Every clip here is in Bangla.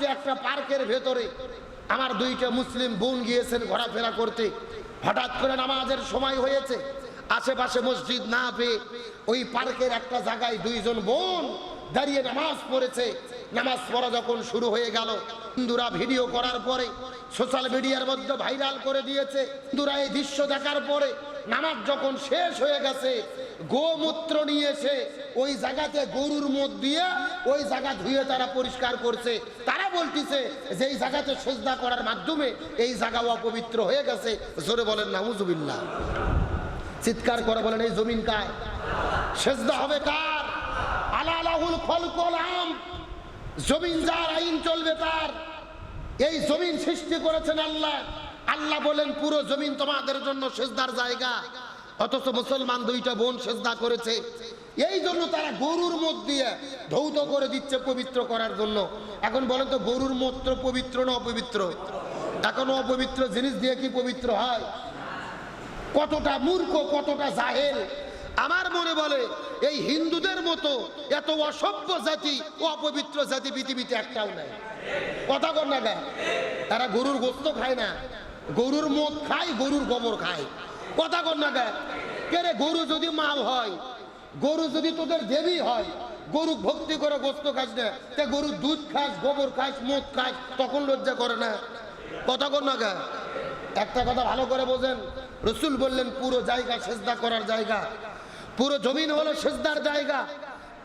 মহারাষ্ট্রে একটা পার্কের ভেতরে। আমার দুইটা মুসলিম বোন গিয়েছেন ঘোরাফেরা করতে। হঠাৎ করে নামাজের সময় হয়েছে। আশেপাশে মসজিদ না পেয়ে ওই পার্কের একটা জায়গায় দুইজন বোন দাঁড়িয়ে নামাজ পড়েছে। নামাজ পড়া যখন শুরু হয়ে গেল হিন্দুরা ভিডিও করার পরে সোশ্যাল মিডিয়ার মধ্যে ভাইরাল করে দিয়েছে। হিন্দুরা এই দৃশ্য দেখার পরে নামাজ যখন শেষ হয়ে গেছে, গোমূত্র নিয়ে এসে ওই জায়গাতে গরুর মদ দিয়ে ওই জায়গা ধুয়ে তারা পরিষ্কার করছে। তারা বলতেছে যে এই জায়গাতে সেজদা করার মাধ্যমে এই জায়গা অপবিত্র হয়ে গেছে। জোরে বলেন, নাউজুবিল্লাহ। চিৎকার করে বলেন, এই জমিন কার? সেজদা হবে কার? আলা আলাহুল খলকল আম। জমিন যার আইন চলবে তার। এই জমিন সৃষ্টি করেছেন আল্লাহ। আল্লাহ বলেন, পুরো জমিন তোমাদের জন্য সেজদার জায়গা। অথচ মুসলমান দুইটা বোন সেজদা করেছে। এই জন্য তারা গরুর মত দিয়ে ধৌত করে দিচ্ছে পবিত্র করার জন্য। এখন বলেন তো গরুর মূত্র পবিত্র না অপবিত্র? এখন অপবিত্র জিনিস দিয়ে কি পবিত্র হয়? কতটা মূর্খ, কতটা জাহেল। আমার মনে বলে, এই হিন্দুদের মতো এত অসভ্য জাতি, অপবিত্র জাতি পৃথিবীতে একটাও নাই। কথা কর না তারা গরুর গোস্ত খায় না। গরুর মদ খায়, গরুর গোবর খায়। কথা কর না গা কে রে, গরু যদি মাল হয়, গরু যদি তোদের দেবী হয়, গরু ভক্তি করে গোস্ত খাস না, তে গরুর দুধ খাস গোবর খাস মদ খাস তখন লজ্জা করে না। কথা কর না একটা কথা ভালো করে বোঝেন। রসুল বললেন, পুরো জায়গা সেজদা করার জায়গা। পুরো জমিন হলো সেজদার জায়গা।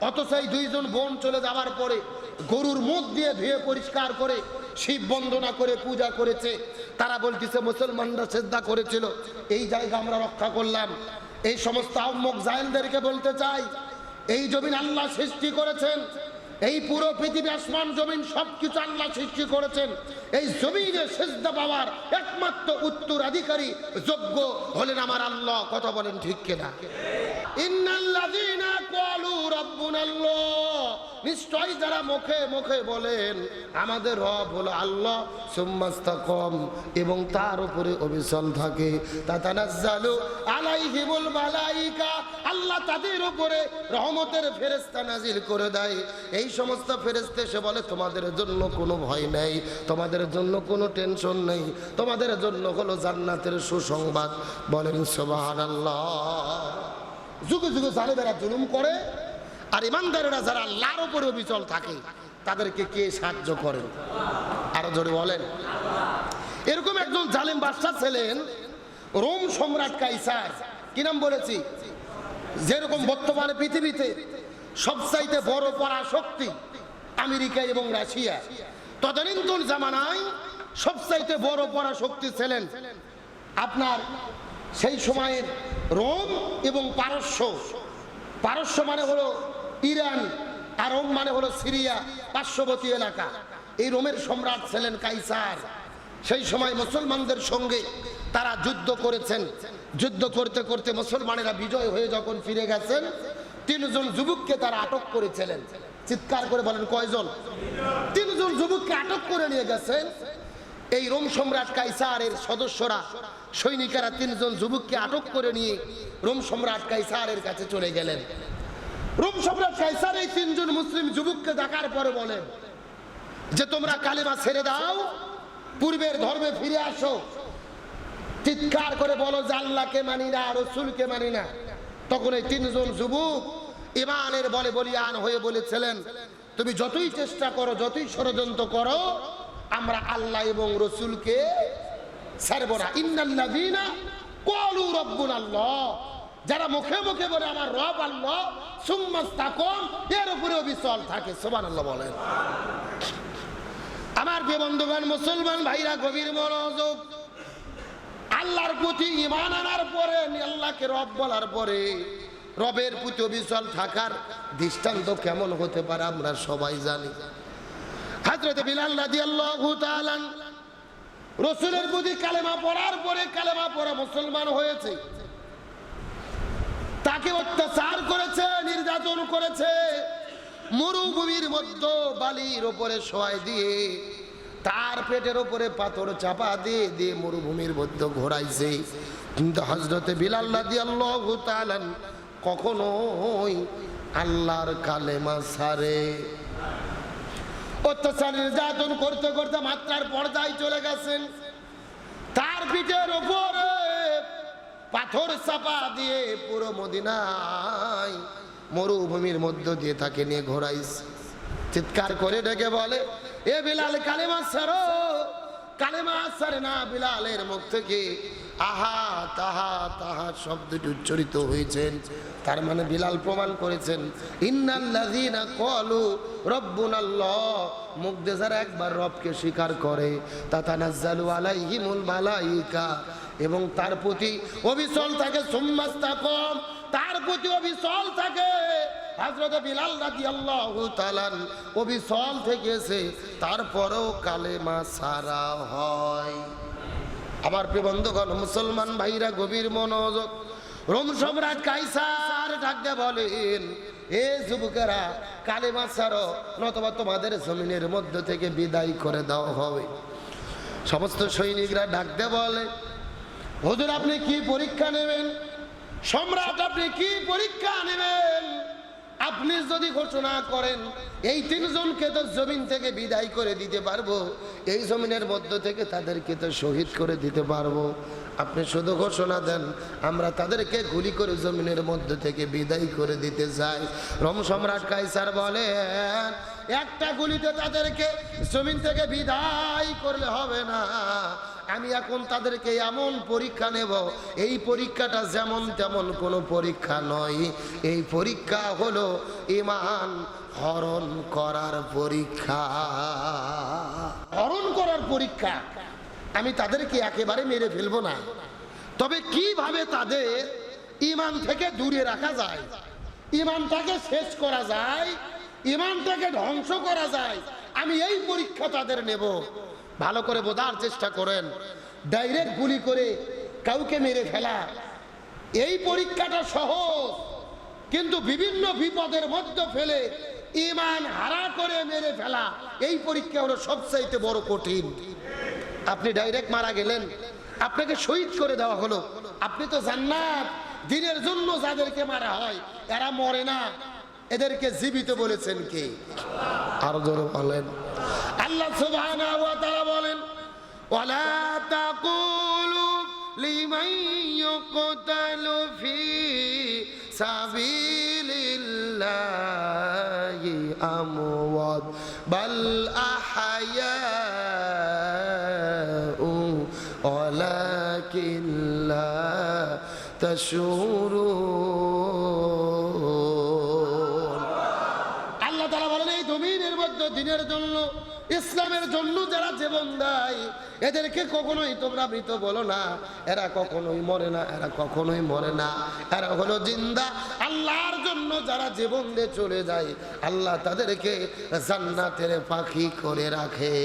অথচ এই দুইজন বোন চলে যাওয়ার পরে গরুর মুখ দিয়ে ধুয়ে পরিষ্কার করে শিব বন্দনা করে পূজা করেছে। তারা বলতেছে, মুসলমানরা সেজদা করেছিল। এই জায়গা আমরা রক্ষা করলাম। এই সমস্ত আহম্মক জাহেলদেরকে বলতে চাই, এই জমিন আল্লাহ সৃষ্টি করেছেন। এই পুরো পৃথিবী আসমান জমিন সবকিছু আল্লাহ সৃষ্টি করেছেন। এই জমিনে সেজদা পাওয়ার একমাত্র উত্তরাধিকারী যোগ্য হলেন আমার আল্লাহ। কথা বলেন ঠিক কিনা? ইন্নাল্লাযীনা ক্বালু রাব্বুনাল্লাহ। নিশ্চয় যারা মুখে মুখে বলেন, আমাদের রব হলো আল্লাহ, সুম্মাস্তাকম, এবং তার উপরে অবিচল থাকে। তাতানাজ্জালু আলাইহিমুল মালাইকা, আল্লাহ তাদের উপরে রহমতের ফেরেশতা নাজিল করে দেয়। এই সমস্ত ফেরেশতা সে বলে, তোমাদের জন্য কোনো ভয় নেই, তোমাদের জন্য কোনো টেনশন নেই, তোমাদের জন্য হলো জান্নাতের সুসংবাদ। বলেন, সুবহানাল্লাহ। যুগে যুগে জালেমেরা জুলুম করে আর ইমানদারেরা যারা আল্লাহর উপরে অবিচল থাকে, তাদেরকে কে সাহায্য করে? আরও জোরে বলেন। এরকম একজন জালেম বাদশাহ ছিলেন, রোম সম্রাট কাইসার। কি নাম বলেছি? যেরকম বর্তমানে পৃথিবীতে সবচাইতে বড় পরাশক্তি আমেরিকা এবং রাশিয়া, তদানীন্তন জামানায় সবচাইতে বড় পরাশক্তি ছিলেন আপনার সেই সময়ের রোম এবং পারস্য। পারস্য মানে হলো ইরান আর রোম মানে হলো সিরিয়া, পার্শ্ববর্তী এলাকা। এই রোমের সম্রাট ছিলেন কাইসার। সেই সময় মুসলমানদের সঙ্গে তারা যুদ্ধ করেছেন। যুদ্ধ করতে করতে মুসলমানেরা বিজয় হয়ে যখন ফিরে গেছেন, তিনজন যুবককে তারা আটক করেছিলেন। চিৎকার করে বলেন, কয়জন? তিনজন যুবককে আটক করে নিয়ে গেছেন। এই রোম সম্রাট কাইসারের সদস্যরা, সৈনিকেরা তিনজন যুবককে আটক করে নিয়ে রোম সম্রাট কাইসারের কাছে চলে গেলেন। রোম সম্রাট এই তিনজন মুসলিম যুবককে দেখার পরে বলেন যে তোমরা কালেমা ছেড়ে দাও, পূর্বের ধর্মে ফিরে আসো। চিৎকার করে বলো যে আল্লাহকে মানি না, রসুলকে মানি না। তখন এই তিনজন যুবক ইমানের বলে বলিয়ান হয়ে বলেছিলেন, তুমি যতই চেষ্টা করো, যতই ষড়যন্ত্র করো, আমরা আল্লাহ এবং রসুলকে ছাড়ব না। ইন্নাল্লাযীনা ক্বালু রাব্বুনা আল্লাহ যারা মুখে মুখে বলে আমার রব আল্লাহ সুম্মাস্তাকম এর উপরেও অবিচল থাকে, সুবহানাল্লাহ বলেন। আমার যে বন্ধুগণ, মুসলমান ভাইরা, গভীর মনোযোগ। আল্লাহর প্রতি ইমান আনার পরে আল্লাহকে রব বলার পরে, রবের প্রতি অবিচল থাকার দৃষ্টান্ত কেমন হতে পারে আমরা সবাই জানি। হাজরত বিলাল রাদিয়াল্লাহু তাআলা, রসুলের প্রতি কালেমা পড়ার পরে কালেমা পড়া মুসলমান হয়েছে। তাকে অত্যাচার করেছে, নির্যাতন করেছে, মরুভূমির মধ্যে বালির ওপরে শোয়াই দিয়ে, তার পেটের ওপরে পাথর চাপা দিয়ে দিয়ে মরুভূমির মধ্যে ঘোরাইছে। কিন্তু হজরতে বিলাল রাদিয়াল্লাহু তাআলা কখনোই আল্লাহর কালেমা সারে অত্যাচার, নির্যাতন করতে করতে মাত্রার পর্দায় চলে গেছেন। তার পিঠের ওপরে পাথর চাপা দিয়ে পুরো মদিনায় মরুভূমির মধ্য দিয়ে তাকে নিয়ে ঘোরাইছে। চিৎকার করে ডেকে বলে, এ বিলাল, কালেমা সারো কালেমা সারে না বিলালের মুখ থেকে। আহা, তাহা তাহা শব্দটি উচ্চারিত হয়েছেন। তার মানে বিলাল প্রমাণ করেছেন, ইন্নাল্লাযীনা ক্বালু রব্বুনাল্লাহ। মুখ দিয়ে যারা একবার রবকে স্বীকার করে, তাতানাজ্জালু আলাইহিমুল মালাইকা। এবং তার প্রতি অবিচল থাকে সুম্মাস্তাকম। তার প্রতি অবিচল থাকে। হযরত বিলাল রাদিয়াল্লাহু তাআলা অবিচল থেকেছে তারপরেও কালেমা সারা হয়। আমার প্রিয় বন্ধুগণ, মুসলমান ভাইরা, গভীর মনোযোগ। রোম সম্রাট কাইসার ডাকতে বলেন, এ যুবকেরা, কালেমা ছাড়ো, নতবা তোমাদের জমিনের মধ্য থেকে বিদায় করে দেওয়া হবে। সমস্ত সৈনিকরা ডাকতে বলে হুজুর আপনি কি পরীক্ষা নেবেন? সম্রাট আপনি কি পরীক্ষা নেবেন? আপনি যদি ঘোষণা করেন এই তিনজনকে তো জমিন থেকে বিদায় করে দিতে পারব। এই জমিনের মধ্য থেকে তাদেরকে তো শহীদ করে দিতে পারব। আপনি শুধু ঘোষণা দেন, আমরা তাদেরকে গুলি করে জমিনের মধ্য থেকে বিদায় করে দিতে চাই। রম সম্রাট কাইসার বলেন, একটা গুলিতে তাদেরকে জমিন থেকে বিদায় করলে হবে না। আমি এখন তাদেরকে এমন পরীক্ষা নেব, এই পরীক্ষাটা যেমন তেমন কোনো পরীক্ষা নয়। এই পরীক্ষা হলো ইমান হরণ করার পরীক্ষা। হরণ করার পরীক্ষা? আমি তাদেরকে একেবারে মেরে ফেলব না। তবে কীভাবে তাদের ইমান থেকে দূরে রাখা যায়, ইমানটাকে শেষ করা যায়, ইমানটাকে ধ্বংস করা যায়, আমি এই পরীক্ষা তাদের নেব। ভালো করে বোঝার চেষ্টা করেন। ডাইরেক্ট গুলি করে কাউকে মেরে ফেলা। এই পরীক্ষাটা সহজ, কিন্তু বিভিন্ন বিপদের মধ্যে ফেলে ইমান হারা করে মেরে ফেলা, এই পরীক্ষা হলো সবচাইতে বড় কঠিন। আপনি ডাইরেক্ট মারা গেলেন, আপনাকে শহীদ করে দেওয়া হলো। আপনি তো জান্নাত, দিনের জন্য যাদেরকে মারা হয়, এরা মরে না। এদেরকে জীবিত বলেছেন কে? আরও জোরে বলেন। আল্লাহ সুবহানাহু ওয়া তাআলা বলেন, ওয়ালা তাকুলু লিমান ইউকতালু ফি সাবিলিল্লাহি। আমওয়াত বাল আহয়াউ ওয়ালাকিন লা তাশউরুন আল্লাহ তারা বলেন এই জমিনের মধ্যে দিনের জন্য ইসলামের জন্য যারা জীবন দেয়, এদেরকে কখনোই তোমরা মৃত বলো না। এরা কখনোই মরে না, এরা কখনোই মরে না। এরা হলো জিন্দা। আল্লাহর জন্য যারা জীবন দিয়ে চলে যায়, আল্লাহ তাদেরকে জান্নাতের পাখি করে রাখে।